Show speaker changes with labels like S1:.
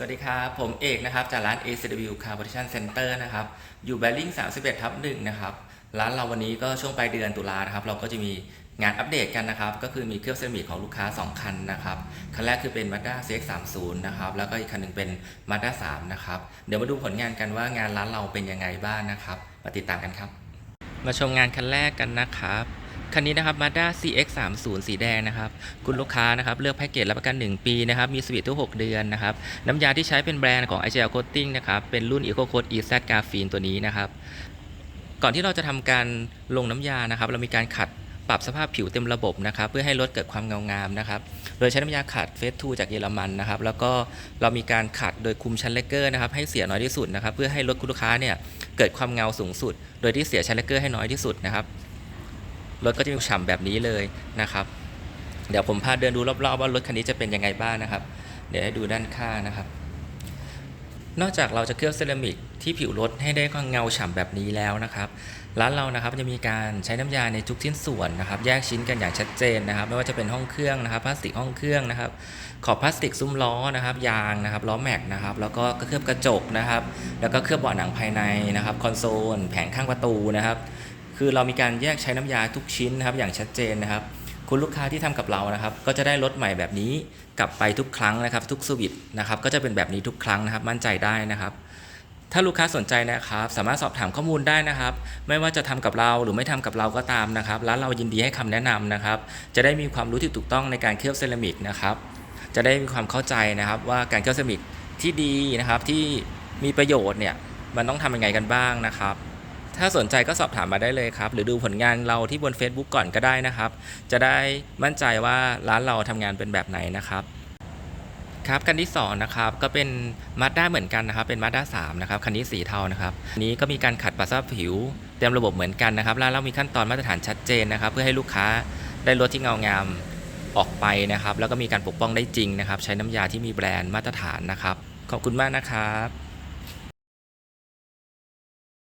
S1: สวัสดีครับ ผมเอกนะครับ จากร้าน ACW Car Protection Center นะครับ อยู่แบริ่ง31 ทับ1นะครับ ร้านเราวันนี้ก็ช่วงปลายเดือนตุลานะครับ เราก็จะมีงานอัปเดตกันนะครับ ก็คือมีเครื่องเซรามิกของลูกค้า 2 คันนะครับ คันแรกคือเป็น Mazda CX-30 นะครับ แล้วก็อีกคันหนึ่งเป็น Mazda 3นะครับ เดี๋ยวมาดูผลงานกันว่างานร้านเราเป็นยังไงบ้างนะครับ มาติดตามกันครับ มาชมงานคันแรกกันนะครับ คันนี้นะครับ Mazda CX-30 สีแดงนะครับ คุณลูกค้านะครับ เลือกแพ็กเกจรับประกัน 1 ปีนะครับ มีสวิตทุก 6 เดือนนะครับ น้ำยาที่ใช้เป็นแบรนด์ของ IGL Coating นะครับ เป็นรุ่น Eco Coat EZ Graphene ตัวนี้นะครับ ก่อนที่เราจะทำการลงน้ำยานะครับ เรามีการขัดปรับสภาพผิวเต็มระบบนะครับ เพื่อให้ลดเกิดความเงางามนะครับ โดยใช้น้ำยาขัดเฟสทูจากเยอรมันนะครับ แล้วก็เรามีการขัดโดยคุมชั้นเลกเกอร์นะครับ ให้เสียน้อยที่สุดนะครับ เพื่อให้รถคุณลูกค้าเนี่ยเกิดความเงาสูงสุด โดยที่เสียชั้นเลกเกอร์ให้น้อยที่สุดนะครับ รถก็จะมีฉ่ำแบบนี้เลยนะครับ เดี๋ยวผมพาเดินดูรอบๆว่ารถคันนี้จะเป็นยังไงบ้างนะครับ เดี๋ยวให้ดูด้านข้างนะครับ นอกจากเราจะเคลือบเซรามิกที่ผิวรถให้ได้ความเงาฉ่ำแบบนี้แล้วนะครับร้านเรานะครับจะมีการใช้น้ำยาในทุกชิ้นส่วนนะครับ แยกชิ้นกันอย่างชัดเจนนะครับ ไม่ว่าจะเป็นห้องเครื่องนะครับพลาสติกห้องเครื่องนะครับ ขอบพลาสติกซุ้มล้อนะครับ ยางนะครับล้อแม็กนะครับ แล้วก็เคลือบกระจกนะครับ แล้วก็เคลือบเบาะหนังภายในนะครับ คอนโซล แผงข้างประตูนะครับ คือเรามีการแยกใช้น้ำยาทุกชิ้นนะครับอย่างชัดเจนนะครับ คุณลูกค้าที่ทำกับเรานะครับ ก็จะได้รถใหม่แบบนี้กลับไปทุกครั้งนะครับ ทุกสวิตนะครับก็จะเป็นแบบนี้ทุกครั้งนะครับ มั่นใจได้นะครับ ถ้าลูกค้าสนใจนะครับ สามารถสอบถามข้อมูลได้นะครับ ไม่ว่าจะทำกับเราหรือไม่ทำกับเราก็ตามนะครับร้านเรายินดีให้คำแนะนำนะครับ จะได้มีความรู้ที่ถูกต้องในการเคลือบเซรามิกนะครับ จะได้มีความเข้าใจนะครับว่าการเคลือบเซรามิกที่ดีนะครับที่มีประโยชน์เนี่ยมันต้องทำยังไงกันบ้างนะครับ ถ้าสนใจก็สอบถามมาได้เลยครับ หรือดูผลงานเราที่บน Facebook ก่อนก็ได้นะครับ จะได้มั่นใจว่าร้านเราทำงานเป็นแบบไหนนะครับครับคันที่2นะครับก็เป็นมาด้าเหมือนกันนะครับเป็นมาด้า3นะครับคันนี้สีเทานะครับนี้ก็มีการขัดปัสสาวะผิว เต็มระบบเหมือนกันนะครับร้านเรามีขั้นตอนมาตรฐานชัดเจนนะครับ เพื่อให้ลูกค้าได้รถที่เงางามออกไปนะครับ แล้วก็มีการปกป้องได้จริงนะครับ ใช้น้ำยาที่มีแบรนด์มาตรฐานนะครับ ขอบคุณมากนะครับ